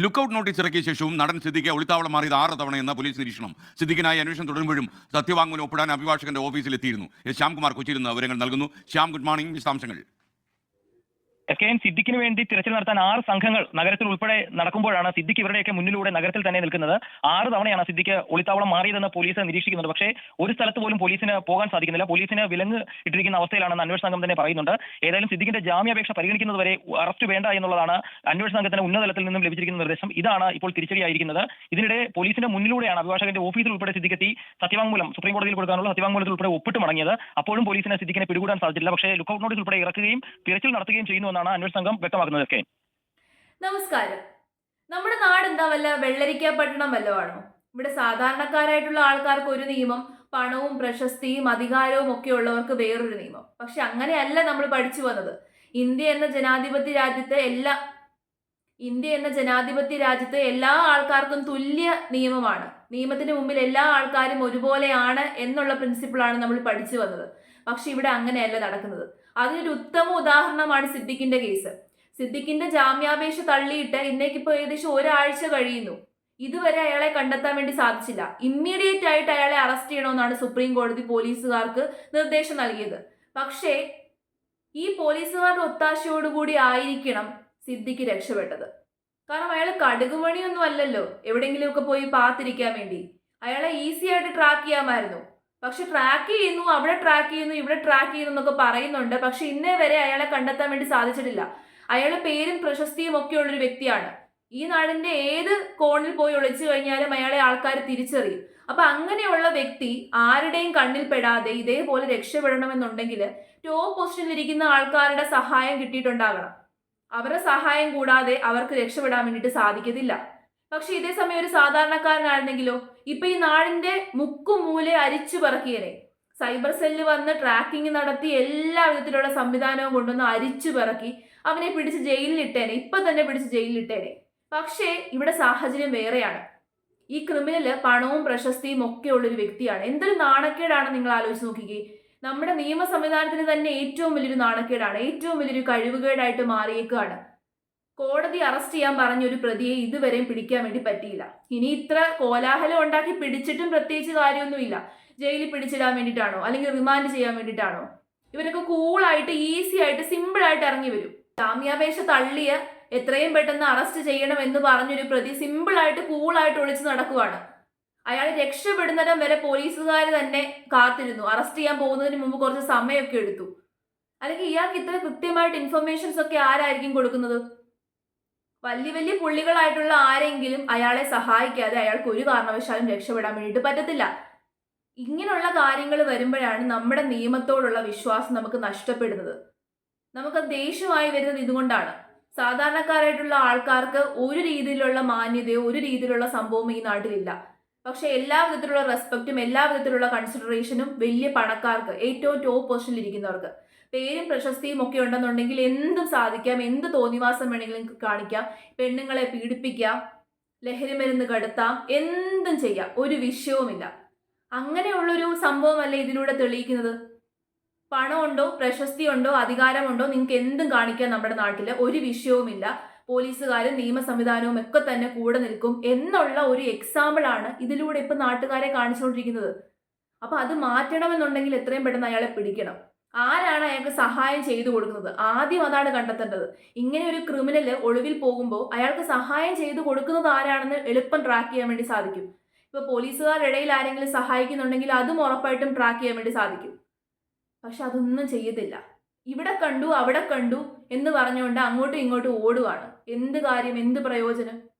Lookout notice ഇറക്കിയ ശേഷവും നടൻ സിദ്ദിഖെ ഒളിത്താവളം മാറിയത് ആറ് തവണ എന്ന പോലീസ് നിരീക്ഷണം. സിദ്ദിഖിനായി അന്വേഷണം തുടരുമ്പോഴും സത്യവാങ്മൂലം ഒപ്പിടാൻ അഭിഭാഷകന്റെ ഓഫീസിലെത്തിയിരുന്നു ശ്യാംകുമാർ കൊച്ചിയിൽ നിന്ന് വിവരങ്ങൾ നൽകുന്നു. ശ്യാം ഗുഡ് മോർണിംഗ് വിശദാംശങ്ങൾ. എസ് കെ എൻ സിദ്ദിഖിന് വേണ്ടി തിരച്ചിൽ നടത്താൻ ആറ് സംഘങ്ങൾ നഗരത്തിൽ ഉൾപ്പെടെ നടക്കുമ്പോഴാണ് സിദ്ദിഖ് ഇവരുടെയൊക്കെ മുന്നിലൂടെ നഗരത്തിൽ തന്നെ നിൽക്കുന്നത്. ആറ് തവണയാണ് സിദ്ദിഖ് ഒളിത്താവളം മാറിയതെന്ന് പോലീസ് നിരീക്ഷിക്കുന്നത് പക്ഷേ ഒരു സ്ഥലത്ത് പോലും പോലീസിന് പോകാൻ സാധിക്കുന്നില്ല. പോലീസിന് വിലങ്ങ് ഇട്ടിരിക്കുന്ന അവസ്ഥയിലാണെന്ന് അന്വേഷണ സംഘം തന്നെ പറയുന്നുണ്ട്. ഏതായാലും സിദ്ദിഖിന്റെ ജാമ്യാപേക്ഷ പരിഗണിക്കുന്നതുവരെ അറസ്റ്റ് വേണ്ട എന്നുള്ളതാണ് അന്വേഷണ സംഘത്തിന് ഉന്നതലത്തിൽ നിന്നും ലഭിച്ചിരിക്കുന്ന നിർദ്ദേശം. ഇതാണ് ഇപ്പോൾ തിരിച്ചടിയായിരിക്കുന്നത്. ഇതിനിടെ പോലീസിന്റെ മുന്നിലൂടെയാണ് അഭിഭാഷകന്റെ ഓഫീസിൽ ഉൾപ്പെടെ സിദ്ദിഖെത്തി സത്യവാങ്മൂലം സുപ്രീം കോടതിയിൽ കൊടുക്കാനുള്ള സത്യവാങ്മൂലത്തിൽ ഉൾപ്പെടെ ഒപ്പിട്ട് മടങ്ങിയത്. അപ്പോഴും പോലീസിന് സിദ്ദിഖിനെ പിടികൂടാൻ സാധിച്ചില്ല. പക്ഷേ ലുക്കൌട്ട് നോട്ടീസ് ഉൾപ്പെടെ ഇറക്കുകയും തിരച്ചിൽ നടത്തുകയും ചെയ്യുന്നുവെന്നാണ് അന്വേഷണ സംഘം വ്യക്തമാക്കുന്നത് കെ നമസ്കാരം. നമ്മുടെ നാട് എന്താ വല്ല വെള്ളരിക്ക പട്ടണം വല്ലോ ആണോ ഇവിടെ സാധാരണക്കാരായിട്ടുള്ള ആൾക്കാർക്ക് ഒരു നിയമം പണവും പ്രശസ്തിയും അധികാരവും ഒക്കെ ഉള്ളവർക്ക് വേറൊരു നിയമം. പക്ഷെ അങ്ങനെയല്ല നമ്മൾ പഠിച്ചു വന്നത്. ഇന്ത്യ എന്ന ജനാധിപത്യ രാജ്യത്തെ എല്ലാ ഇന്ത്യ എന്ന ജനാധിപത്യ രാജ്യത്തെ എല്ലാ ആൾക്കാർക്കും തുല്യ നിയമമാണ്. നിയമത്തിന് മുമ്പിൽ എല്ലാ ആൾക്കാരും ഒരുപോലെയാണ് എന്നുള്ള പ്രിൻസിപ്പിളാണ് നമ്മൾ പഠിച്ചു വന്നത്. പക്ഷെ ഇവിടെ അങ്ങനെയല്ല നടക്കുന്നത്. അതിനൊരു ഉത്തമ ഉദാഹരണമാണ് സിദ്ദിഖിന്റെ കേസ്. സിദ്ദിഖിന്റെ ജാമ്യാപേക്ഷ തള്ളിയിട്ട് ഇന്നേക്കിപ്പോ ഏകദേശം ഒരാഴ്ച കഴിയുന്നു. ഇതുവരെ അയാളെ കണ്ടെത്താൻ വേണ്ടി സാധിച്ചില്ല. ഇമ്മീഡിയറ്റ് ആയിട്ട് അയാളെ അറസ്റ്റ് ചെയ്യണമെന്നാണ് സുപ്രീം കോടതി പോലീസുകാർക്ക് നിർദ്ദേശം നൽകിയത്. പക്ഷേ ഈ പോലീസുകാരുടെ ഒത്താശയോടുകൂടി ആയിരിക്കണം സിദ്ദിഖ് രക്ഷപ്പെട്ടത്. കാരണം അയാൾ കടുകുമണിയൊന്നും അല്ലല്ലോ. എവിടെയെങ്കിലുമൊക്കെ പോയി പാത്തിരിക്കാൻ വേണ്ടി. അയാളെ ഈസി ആയിട്ട് ട്രാക്ക് ചെയ്യാമായിരുന്നു. പക്ഷെ ട്രാക്ക് ചെയ്യുന്നു അവിടെ ട്രാക്ക് ചെയ്യുന്നു ഇവിടെ ട്രാക്ക് ചെയ്യുന്നു എന്നൊക്കെ പറയുന്നുണ്ട്. പക്ഷെ ഇന്നേ വരെ അയാളെ കണ്ടെത്താൻ വേണ്ടി സാധിച്ചിട്ടില്ല. അയാളെ പേരും പ്രശസ്തിയും ഒക്കെ ഉള്ളൊരു വ്യക്തിയാണ്. ഈ നാടിന്റെ ഏത് കോണിൽ പോയി ഒളിച്ചു കഴിഞ്ഞാലും അയാളെ ആൾക്കാർ തിരിച്ചറിയും. അപ്പൊ അങ്ങനെയുള്ള വ്യക്തി ആരുടെയും കണ്ണിൽ പെടാതെ ഇതേപോലെ രക്ഷപ്പെടണമെന്നുണ്ടെങ്കിൽ ടോപ്പ് പൊസിഷനിൽ ഇരിക്കുന്ന ആൾക്കാരുടെ സഹായം കിട്ടിയിട്ടുണ്ടാകണം. അവരുടെ സഹായം കൂടാതെ അവർക്ക് രക്ഷപ്പെടാൻ വേണ്ടിയിട്ട് സാധിക്കത്തില്ല. പക്ഷെ ഇതേ സമയം ഒരു സാധാരണക്കാരനായിരുന്നെങ്കിലോ? ഇപ്പൊ ഈ നാടിന്റെ മുക്കും മൂലെ അരിച്ചു പറക്കിയനെ സൈബർ സെല്ല് വന്ന് ട്രാക്കിംഗ് നടത്തി എല്ലാ വിധത്തിലുള്ള സംവിധാനവും കൊണ്ടുവന്ന് അരിച്ചു പിറക്കി അവനെ പിടിച്ച് ജയിലിലിട്ടേനെ ഇപ്പൊ തന്നെ പിടിച്ച് ജയിലിലിട്ടേനെ. പക്ഷേ ഇവിടെ സാഹചര്യം വേറെയാണ്. ഈ ക്രിമിനൽ പണവും പ്രശസ്തിയും ഒക്കെ ഉള്ളൊരു വ്യക്തിയാണ്. എന്തൊരു നാണക്കേടാണ് നിങ്ങൾ ആലോചിച്ച് നോക്കിക്കേ. നമ്മുടെ നിയമ സംവിധാനത്തിന് തന്നെ ഏറ്റവും വലിയൊരു നാണക്കേടാണ്. ഏറ്റവും വലിയൊരു കഴിവുകേടായിട്ട് മാറിയേക്കാണ്. കോടതി അറസ്റ്റ് ചെയ്യാൻ പറഞ്ഞ ഒരു പ്രതിയെ ഇതുവരെയും പിടിക്കാൻ വേണ്ടി പറ്റിയില്ല. ഇനി ഇത്ര കോലാഹലം ഉണ്ടാക്കി പിടിച്ചിട്ടും പ്രത്യേകിച്ച് കാര്യമൊന്നുമില്ല. ജയിലിൽ പിടിച്ചിടാൻ വേണ്ടിയിട്ടാണോ? അല്ലെങ്കിൽ റിമാൻഡ് ചെയ്യാൻ വേണ്ടിയിട്ടാണോ? ഇവരൊക്കെ കൂളായിട്ട് ഈസി ആയിട്ട് സിമ്പിൾ ആയിട്ട് ഇറങ്ങി വരും. ജാമ്യാപേക്ഷ തള്ളിയ എത്രയും പെട്ടെന്ന് അറസ്റ്റ് ചെയ്യണം എന്ന് പറഞ്ഞൊരു പ്രതി സിമ്പിൾ ആയിട്ട് കൂളായിട്ട് ഒളിച്ചു നടക്കുവാണ്. അയാൾ രക്ഷപ്പെടുന്നിടം വരെ പോലീസുകാർ തന്നെ കാത്തിരുന്നു. അറസ്റ്റ് ചെയ്യാൻ പോകുന്നതിന് മുമ്പ് കുറച്ച് സമയമൊക്കെ എടുത്തു. അല്ലെങ്കിൽ ഇയാൾക്ക് ഇത്ര കൃത്യമായിട്ട് ഇൻഫർമേഷൻസ് ഒക്കെ ആരായിരിക്കും കൊടുക്കുന്നത്? വലിയ വലിയ പുള്ളികളായിട്ടുള്ള ആരെങ്കിലും അയാളെ സഹായിക്കാതെ അയാൾക്ക് ഒരു കാരണവശാലും രക്ഷപ്പെടാൻ വേണ്ടിയിട്ട് പറ്റത്തില്ല. ഇങ്ങനെയുള്ള കാര്യങ്ങൾ വരുമ്പോഴാണ് നമ്മുടെ നിയമത്തോടുള്ള വിശ്വാസം നമുക്ക് നഷ്ടപ്പെടുന്നത്. നമുക്ക് ദേഷ്യമായി വരുന്നത് ഇതുകൊണ്ടാണ്. സാധാരണക്കാരായിട്ടുള്ള ആൾക്കാർക്ക് ഒരു രീതിയിലുള്ള മാന്യതയോ ഒരു രീതിയിലുള്ള സംഭവം ഈ നാട്ടിലില്ല. പക്ഷെ എല്ലാ വിധത്തിലുള്ള റെസ്പെക്റ്റും എല്ലാ വിധത്തിലുള്ള കൺസിഡറേഷനും വലിയ പണക്കാർക്ക് ഏറ്റവും ടോപ്പ് പൊസിഷനിൽ ഇരിക്കുന്നവർക്ക്. പേരും പ്രശസ്തിയും ഒക്കെ ഉണ്ടെന്നുണ്ടെങ്കിൽ എന്തും സാധിക്കാം. എന്ത് തോന്നിവാസം വേണമെങ്കിലും കാണിക്കാം. പെണ്ണുങ്ങളെ പീഡിപ്പിക്കാം ലഹരി മരുന്ന് കടത്താം എന്തും ചെയ്യാം. ഒരു വിഷയവുമില്ല. അങ്ങനെയുള്ളൊരു സംഭവമല്ലേ ഇതിലൂടെ തെളിയിക്കുന്നത്? പണമുണ്ടോ പ്രശസ്തിയുണ്ടോ അധികാരമുണ്ടോ നിങ്ങൾക്ക് എന്തും കാണിക്കാം നമ്മുടെ നാട്ടിൽ ഒരു വിഷയവുമില്ല. പോലീസുകാരും നിയമ സംവിധാനവും ഒക്കെ തന്നെ കൂടെ നിൽക്കും എന്നുള്ള ഒരു എക്സാമ്പിൾ ആണ് ഇതിലൂടെ ഇപ്പൊ നാട്ടുകാരെ കാണിച്ചുകൊണ്ടിരിക്കുന്നത്. അപ്പോൾ അത് മാറ്റണമെന്നുണ്ടെങ്കിൽ എത്രയും പെട്ടെന്ന് അയാളെ പിടിക്കണം. ആരാണ് അയാൾക്ക് സഹായം ചെയ്തു കൊടുക്കുന്നത്? ആദ്യം അതാണ് കണ്ടെത്തേണ്ടത്. ഇങ്ങനെ ഒരു ക്രിമിനൽ ഒളിവിൽ പോകുമ്പോൾ അയാൾക്ക് സഹായം ചെയ്തു കൊടുക്കുന്നത് ആരാണെന്ന് എളുപ്പം ട്രാക്ക് ചെയ്യാൻ വേണ്ടി സാധിക്കും. ഇപ്പൊ പോലീസുകാരുടെ ഇടയിൽ ആരെങ്കിലും സഹായിക്കുന്നുണ്ടെങ്കിൽ അതും ഉറപ്പായിട്ടും ട്രാക്ക് ചെയ്യാൻ വേണ്ടി സാധിക്കും. പക്ഷെ അതൊന്നും ചെയ്യത്തില്ല. ഇവിടെ കണ്ടു അവിടെ കണ്ടു എന്ന് പറഞ്ഞുകൊണ്ട് അങ്ങോട്ടും ഇങ്ങോട്ടും ഓടുവാണ്. എന്ത് കാര്യം എന്ത് പ്രയോജനം?